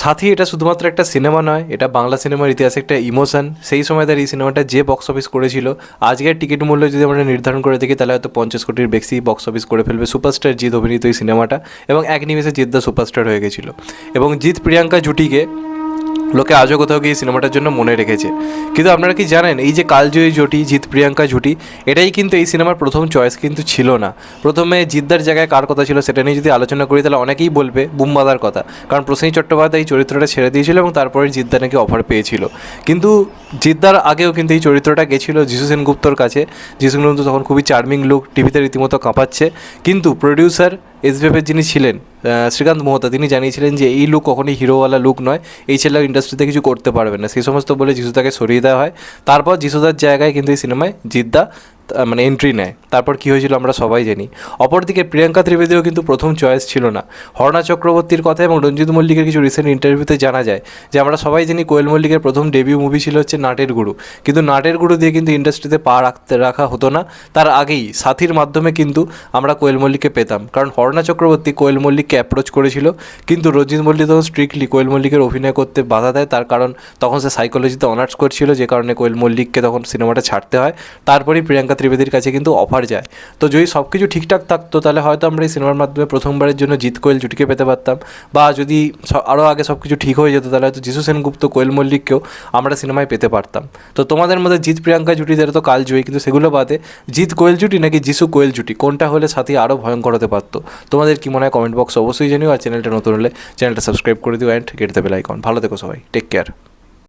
সাথী এটা শুধুমাত্র একটা সিনেমা নয়, এটা বাংলা সিনেমার ইতিহাসে একটা ইমোশন। সেই সময় তার এই সিনেমাটা যে বক্স অফিস করেছিল, আজকের টিকিট মূল্য যদি আমরা নির্ধারণ করে দেখি, তাহলে হয়তো পঞ্চাশ কোটির বেশি বক্স অফিস করে ফেলবে সুপারস্টার জিৎ অভিনীত এই সিনেমাটা এবং এক নিমেষে জিৎ দা সুপারস্টার হয়ে গেছিল। এবং জিৎ প্রিয়াঙ্কা জুটিকে লোকে আজও কোথাও গিয়ে সিনেমাটার জন্য মনে রেখেছে। কিন্তু আপনারা কি জানেন, এই যে কালজয়ী জুটি, জিৎ প্রিয়াঙ্কা জুটি, এটাই কিন্তু এই সিনেমার প্রথম চয়েস কিন্তু ছিল না। প্রথমে জিদ্দার জায়গায় কার কথা ছিল সেটা নিয়ে যদি আলোচনা করি, তাহলে অনেকেই বলবে বুম্বাদার কথা। কারণ প্রসেনজিৎ চট্টোপাধ্যায় এই চরিত্রটা ছেড়ে দিয়েছিল এবং তারপরে জিদ্দা নাকি অফার পেয়েছিল। কিন্তু জিদ্দার আগেও কিন্তু এই চরিত্রটা গেছিল যিশু সেনগুপ্তর কাছে। যিশু সেনগুপ্ত তখন খুবই চার্মিং লুক টিভিতে রীতিমতো কাঁপাচ্ছে। কিন্তু প্রডিউসার এসবিএফের যিনি ছিলেন শ্রীকান্ত মহতা, তিনি জানিয়েছিলেন যে এই লুক কখনই হিরোওয়ালা লুক নয়। এই ছেলে ইন্ডাস্ট্রিতে কিছু করতে পারবে না। সেই সমস্ত বলে যিশুদাকে সরিয়ে দেওয়া হয়। তারপর যিশুদার জায়গায় কিন্তু এই সিনেমায় জিদ্দা মানে এন্ট্রি নেয়। তারপর কী হয়েছিল আমরা সবাই জানি। অপরদিকে প্রিয়াঙ্কা ত্রিবেদীও কিন্তু প্রথম চয়েস ছিল না। হরণা চক্রবর্তীর কথা এবং রঞ্জিত মল্লিকের কিছু রিসেন্ট ইন্টারভিউতে জানা যায় যে আমরা সবাই জানি কোয়েল মল্লিকের প্রথম ডেবিউ মুভি ছিল হচ্ছে নাটের গুরু। কিন্তু নাটের গুরু দিয়ে কিন্তু ইন্ডাস্ট্রিতে পা রাখতে রাখা হতো না। তার আগেই সাথীর মাধ্যমে কিন্তু আমরা কোয়েল মল্লিককে পেতাম। কারণ হরণা চক্রবর্তী কোয়েল মল্লিককে অ্যাপ্রোচ করেছিল। কিন্তু রঞ্জিত মল্লিক তখন স্ট্রিক্টলি কোয়েল মল্লিকের অভিনয় করতে বাধা দেয়। তার কারণ তখন সে সাইকোলজিতে অনার্স করছিল। যে কারণে কোয়েল মল্লিককে তখন সিনেমাটা ছাড়তে হয়। তারপরেই প্রিয়াঙ্কা ত্রিবেদীর কাছে কিন্তু অফার যায়। তো যদি সব কিছু ঠিকঠাক থাকতো, তাহলে হয়তো আমরা এই সিনেমার মাধ্যমে প্রথমবারের জন্য জিৎ কোয়েল জুটিকে পেতে পারতাম। বা যদি আরও আগে সব কিছু ঠিক হয়ে যেত, তাহলে হয়তো যিশু সেনগুপ্ত, কোয়েল মল্লিককেও আমরা সিনেমায় পেতে পারতাম। তো তোমাদের মধ্যে জিৎ, প্রিয়াঙ্কা জুটি যারা তো কাল জয়ী কিন্তু সেগুলো বাদে জিৎ কোয়েল জুটি নাকি যিশু কোয়েল জুটি, কোনটা হলে সাথে আরও ভয়ঙ্কর হতে পারতো? তোমাদের কি মনে হয় কমেন্ট বক্স অবশ্যই জানিও, আর চ্যানেলটা নতুন হলে চ্যানেলটা সাবস্ক্রাইব করে দিও and get the bell icon ভালো থেকো সবাই টেক কেয়ার